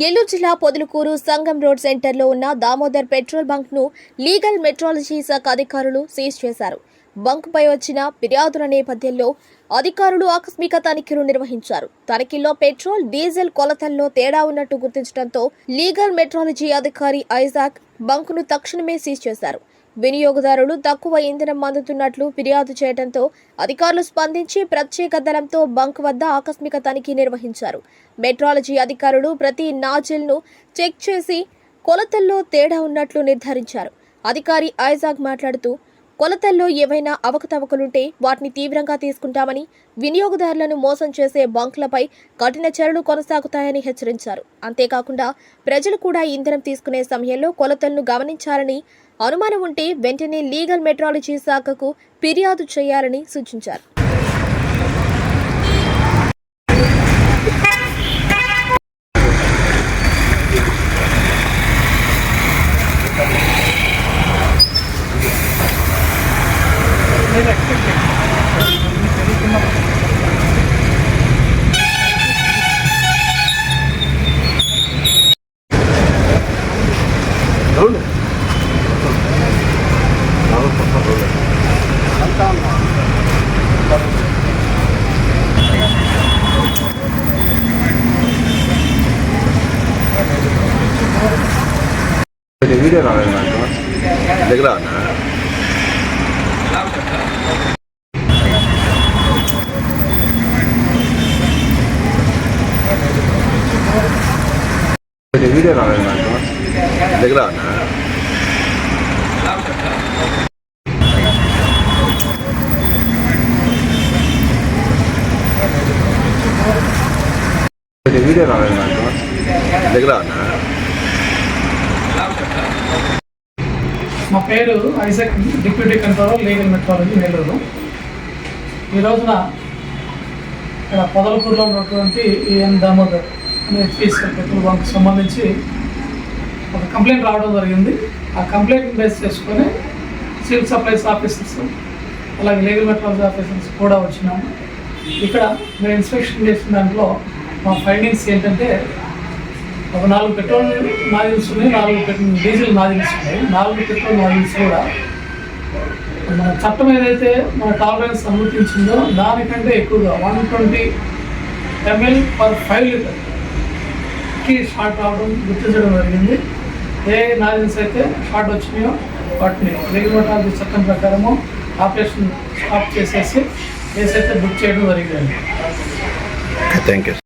నెల్లూరు జిల్లా పొదులుకూరు సంగం రోడ్ సెంటర్లో ఉన్న దామోదర్ పెట్రోల్ బంక్ను లీగల్ మెట్రాలజీ శాఖ అధికారులు సీజ్ చేశారు. బంక్ పై వచ్చిన ఫిర్యాదుల నేపథ్యంలో అధికారులు ఆకస్మిక తనిఖీలు నిర్వహించారు. తనిఖీల్లో పెట్రోల్ డీజిల్ కొలతల్లో తేడా ఉన్నట్టు గుర్తించడంతో లీగల్ మెట్రాలజీ అధికారి ఐజాక్ బంకును తక్షణమే సీజ్ చేశారు. వినియోగదారులు తక్కువ ఇంధనం అందుతున్నట్లు ఫిర్యాదు చేయడంతో అధికారులు స్పందించి ప్రత్యేక దళంతో బంక్ వద్ద ఆకస్మిక తనిఖీ నిర్వహించారు. మెట్రాలజీ అధికారులు ప్రతి నాజిల్ను చెక్ చేసి కొలతల్లో తేడా ఉన్నట్లు నిర్ధారించారు. అధికారి ఐజాగ్ మాట్లాడుతూ కొలతల్లో ఏవైనా అవకతవకలుంటే వాటిని తీవ్రంగా తీసుకుంటామని వినియోగదారులను మోసం చేసే బంకులపై కఠిన చర్యలు కొనసాగుతాయని హెచ్చరించారు. అంతేకాకుండా ప్రజలు కూడా ఇంధనం తీసుకునే సమయంలో కొలతలను గమనించాలని అనుమానం ఉంటే వెంటనే లీగల్ మెట్రాలజీ శాఖకు ఫిర్యాదు చేయాలని సూచించారు. అవును వీడియో రాలేదు నాకు దగ్గర ఉన్నా వీడియో రాలేదు నాకు దగ్గర ఉన్నా వీడియో రాలేదు నాకు దగ్గర ఉన్నా మా పేరు Isaac deputy controller legal metrology Nellore. ఈ రోజున ఇక్కడ పొదలకూరులో ఉన్నటువంటి ఈఎన్ దామోదర్ అనే హెచ్పిఎస్ఎల్ పెట్రోల్ బంక్ సంబంధించి ఒక కంప్లైంట్ రావడం జరిగింది. ఆ కంప్లైంట్ బేస్ చేసుకొని సివిల్ సప్లైస్ ఆఫీసర్స్ అలాగే లీగల్ మెట్రాలజీ ఆఫీసర్స్ కూడా వచ్చినాము ఇక్కడ మేము ఇన్స్పెక్షన్ చేసిన దాంట్లో మా ఫైండింగ్స్ ఏంటంటే ఒక నాలుగు పెట్రోల్ నాజిల్స్ ఉన్నాయి నాలుగు పెట్రోల్ డీజిల్ నాజిల్స్ ఉన్నాయి. నాలుగు పెట్రోల్ నాజిల్స్ కూడా మన చట్టం ఏదైతే మన టాలరెన్స్ అనుమతించిందో దానికంటే ఎక్కువగా one twenty ML per five litre కి షార్ట్ రావడం గుర్తించడం జరిగింది. ఏ నాజిల్స్ అయితే షార్ట్ వచ్చినాయో వాటిని రెగ్యులేటర్ చట్టం ప్రకారము ఆపరేషన్ స్టాప్ చేసేసి కేసు అయితే బుక్ చేయడం జరిగింది. Thank you